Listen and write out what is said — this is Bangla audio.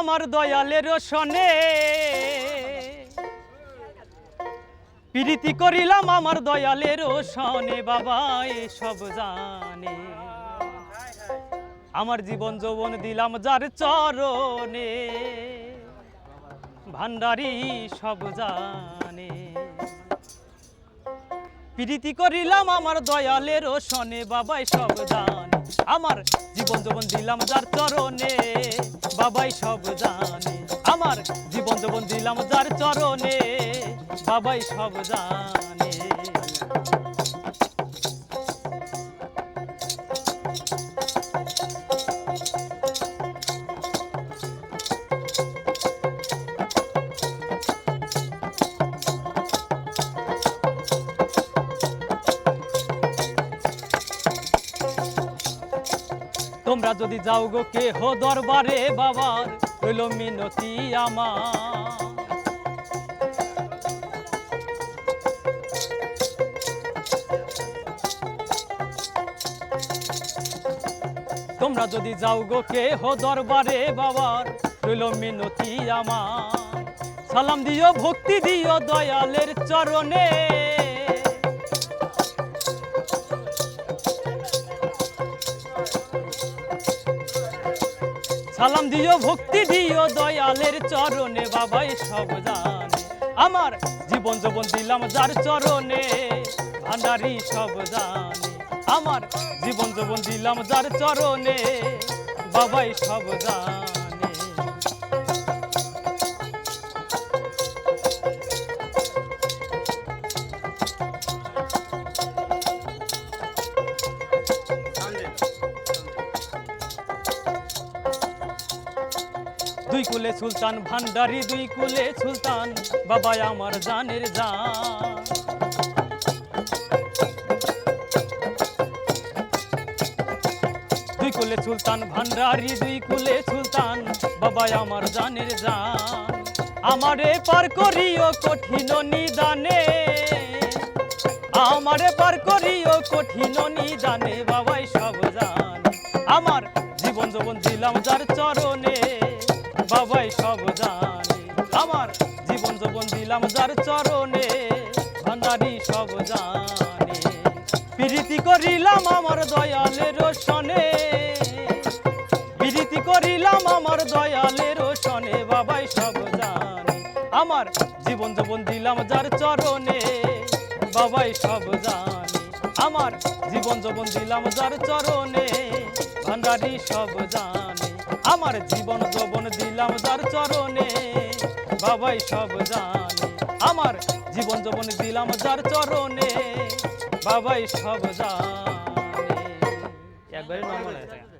আমার দয়ালের সনে প্রীতি করিলাম আমার দয়ালের সনে বাবা সব জানে। আমার জীবন যৌবন দিলাম যার চরণে। ভান্ডারি সব জানে। প্রীতি করিলাম আমার দয়ালের শনে বাবাই সব দান আমার জীবন যৌবন দিলাম যার চরণে, বাবাই সব জানে আমার জীবন যৌবন দিলাম যার চরণে, বাবাই সব জানে তোমরা যদি যাও গো কে হো দরবারে বাবার হইল মিনতি আমার। তোমরা যদি যাও গো কে হো দরবারে বাবার হইল মিনতি আমার। সালাম দিও, ভক্তি দিও দয়ালের চরণে। সালাম দিও, ভক্তি দিও দয়ালের চরণে বাবাই সব জানে। আমার জীবন যৌবন দিলাম যার চরণে, ভান্ডারি সব জানে। আমার জীবন যৌবন দিলাম যার চরণে বাবাই সব জানে। দুই কুলে সুলতান, ভান্ডারি দুই কুলে সুলতান বাবা আমার জানের জান। দুই কুলে সুলতান, ভান্ডারি দুই কুলে সুলতান বাবা আমার জানের জান। আমারে পার করিও কঠিন নিদানে, আমারে পার করিও কঠিন নিদানে, বাবাই সব জানে। আমার জীবন যৌবন দিলাম যার চরণে। বাবাই সব জানে আমার জীবন যৌবন দিলাম যার চরণে, ভান্ডারি সব জানে প্রীতি করিলাম আমার দয়ালের সনে প্রীতি করিলাম আমার দয়ালের সনে বাবাই সব জানে আমার জীবন যৌবন দিলাম যার চরণে, বাবাই সব জানে আমার জীবন যৌবন দিলাম যার চরণে, ভান্ডারি সব জানে আমার জীবন যৌবন দিলাম যার চরণে। বাবাই সব জানে, আমার জীবন যৌবন দিলাম যার চরণে। বাবাই সব জানে। একবারে নর্মাল হয়ে